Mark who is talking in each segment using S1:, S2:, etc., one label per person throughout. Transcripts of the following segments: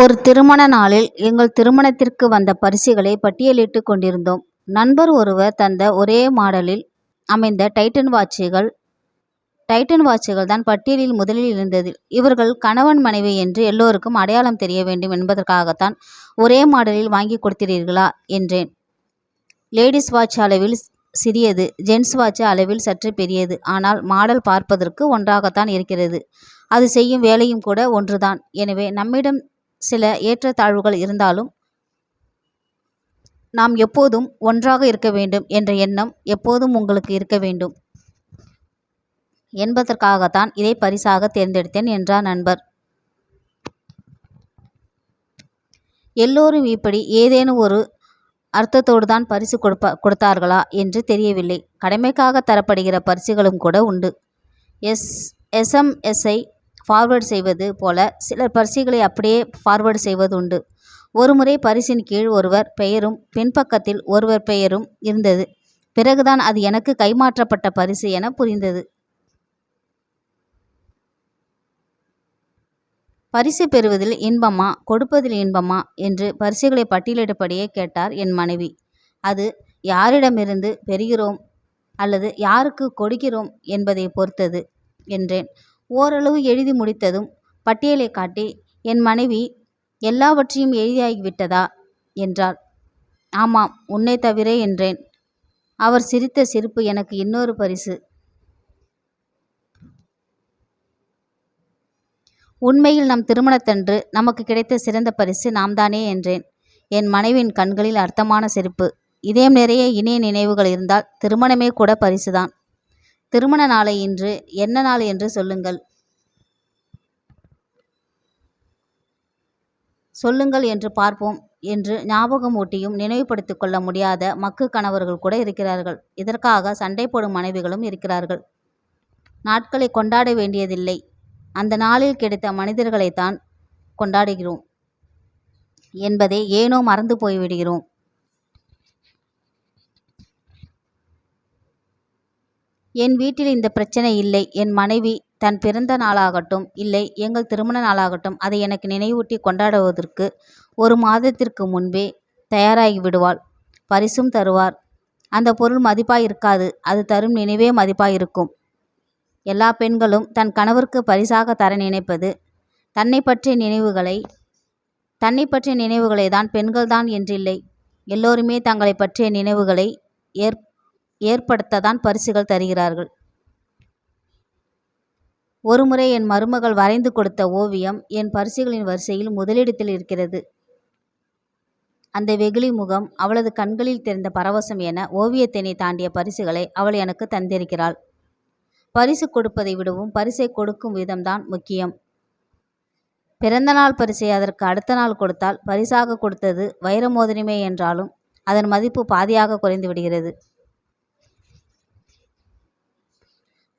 S1: ஒரு திருமண நாளில் எங்கள் திருமணத்திற்கு வந்த பரிசுகளை பட்டியலிட்டுக் கொண்டிருந்தோம். நண்பர் ஒருவர் தந்த ஒரே மாடலில் அமைந்த டைட்டன் வாட்சுகள் டைட்டன் வாட்சுகள் தான் பட்டியலில் முதலில் இருந்தது. இவர்கள் கணவன் மனைவி என்று எல்லோருக்கும் அடையாளம் தெரிய வேண்டும் என்பதற்காகத்தான் ஒரே மாடலில் வாங்கிக் கொடுத்தீர்களா? என்றேன். லேடிஸ் வாட்ச் அளவில் சிறியது ஜென்ஸ் வாட்ச் அளவில் சற்று பெரியது. ஆனால் மாடல் பார்ப்பதற்கு ஒன்றாகத்தான் இருக்கிறது. அது செய்யும் வேலையும் கூட ஒன்றுதான். எனவே நம்மிடம் சில ஏற்றத்தாழ்வுகள் இருந்தாலும் நாம் எப்போதும் ஒன்றாக இருக்க வேண்டும் என்ற எண்ணம் எப்போதும் உங்களுக்கு இருக்க வேண்டும் என்பதற்காகத்தான் இதை பரிசாக தேர்ந்தெடுத்தேன் என்றார் நண்பர். எல்லோரும் இப்படி ஏதேனும் ஒரு அர்த்தத்தோடு தான் பரிசு கொடுப்ப கொடுத்தார்களா என்று தெரியவில்லை. கடமைக்காக தரப்படுகிற பரிசுகளும் கூட உண்டு. எஸ் எஸ்எம்எஸ்ஐ ஃபார்வேர்டு செய்வது போல சிலர் பரிசுகளை அப்படியே ஃபார்வர்டு செய்வதுண்டு. ஒருமுறை பரிசின் கீழ் ஒருவர் பெயரும் பின்பக்கத்தில் ஒருவர் பெயரும் இருந்தது. பிறகுதான் அது எனக்கு கைமாற்றப்பட்ட பரிசு என புரிந்தது. பரிசு பெறுவதில் இன்பமா கொடுப்பதில் இன்பமா என்று பரிசுகளை பட்டியலிட்டபடியே கேட்டார் என் மனைவி. அது யாரிடமிருந்து பெறுகிறோம் அல்லது யாருக்கு கொடுக்கிறோம் என்பதை பொறுத்தது என்றேன். ஓரளவு எழுதி முடித்ததும் பட்டியலைக் காட்டி என் மனைவி எல்லாவற்றையும் எழுதியாகிவிட்டதா? என்றாள். ஆமாம் உன்னை தவிர என்றேன். அவர் சிரித்த சிரிப்பு எனக்கு இன்னொரு பரிசு. உண்மையில் நம் திருமணத்தன்று நமக்கு கிடைத்த சிறந்த பரிசு நாம் தானே என்றேன். என் மனைவியின் கண்களில் அர்த்தமான சிரிப்பு. இதயம் நிறைய இனிய நினைவுகள் இருந்தால் திருமணமே கூட பரிசுதான். திருமண நாளை இன்று என்ன நாள் என்று சொல்லுங்கள். சொல்லுங்கள் என்று பார்ப்போம் என்று ஞாபகம் ஊட்டியும் நினைவுபடுத்திக் கொள்ள முடியாத மக்கு கணவர்கள் கூட இருக்கிறார்கள். இதற்காக சண்டை போடும் மனைவிகளும் இருக்கிறார்கள். நாட்களை கொண்டாட வேண்டியதில்லை. அந்த நாளில் கிடைத்த மனிதர்களைத்தான் கொண்டாடுகிறோம் என்பதை ஏனோ மறந்து போய்விடுகிறோம். என் வீட்டில் இந்த பிரச்சனை இல்லை. என் மனைவி தன் பிறந்த நாளாகட்டும் இல்லை எங்கள் திருமண நாளாகட்டும் அதை எனக்கு நினைவூட்டி கொண்டாடுவதற்கு ஒரு மாதத்திற்கு முன்பே தயாராகி விடுவாள் பரிசும் தருவார். அந்த பொருள் மதிப்பாக இருக்காது அது தரும் நினைவே மதிப்பாக இருக்கும் எல்லா பெண்களும் தன் கணவருக்கு பரிசாக தர நினைப்பது தன்னை பற்றிய நினைவுகளை தன்னை பற்றிய நினைவுகளை தான் பெண்கள்தான் என்றில்லை. எல்லோருமே தங்களை பற்றிய நினைவுகளை ஏற் ஏற்படுத்தத்தான் பரிசுகள் தருகிறார்கள். ஒருமுறை என் மருமகள் வரைந்து கொடுத்த ஓவியம் என் பரிசுகளின் வரிசையில் முதலிடத்தில் இருக்கிறது. அந்த வெகுளி முகம் அவளது கண்களில் தெரிந்த பரவசம் என ஓவியத்தினை தாண்டிய பரிசுகளை அவள் எனக்கு தந்திருக்கிறாள். பரிசு கொடுப்பதை விடவும் பரிசை கொடுக்கும் விதம்தான் முக்கியம். பிறந்த நாள் பரிசை அதற்கு அடுத்த நாள் கொடுத்தால் பரிசாக கொடுத்தது வைரமோதிரமே என்றாலும் அதன் மதிப்பு பாதியாகக் குறைந்துவிடுகிறது.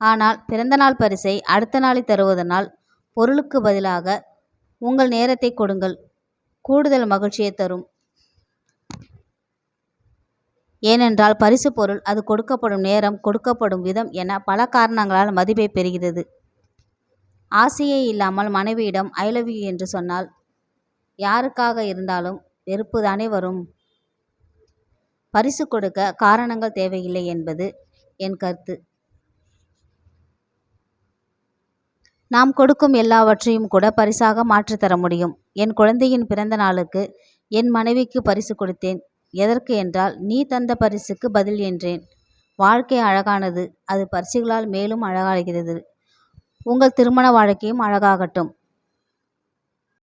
S1: ஆனால் பிறந்தநாள் பரிசை அடுத்த நாளில் தருவதனால் பொருளுக்கு பதிலாக உங்கள் நேரத்தை கொடுங்கள் கூடுதல் மகிழ்ச்சியை தரும். ஏனென்றால் பரிசு பொருள் அது கொடுக்கப்படும் நேரம் கொடுக்கப்படும் விதம் என பல காரணங்களால் மதிப்பை பெறுகிறது. ஆசையே இல்லாமல் மனைவியிடம் ஐ லவ் யூ என்று சொன்னால் யாருக்காக இருந்தாலும் வெறுப்பு தானே வரும். பரிசு கொடுக்க காரணங்கள் தேவையில்லை என்பது என் கருத்து. நாம் கொடுக்கும் எல்லாவற்றையும் கூட பரிசாக மாற்றித்தர முடியும். என் குழந்தையின் பிறந்த நாளுக்கு என் மனைவிக்கு பரிசு கொடுத்தேன். எதற்கு என்றால் நீ தந்த பரிசுக்கு பதில் என்றேன். வாழ்க்கை அழகானது அது பரிசுகளால் மேலும் அழகாகிறது. உங்கள் திருமண வாழ்க்கையும் அழகாகட்டும்.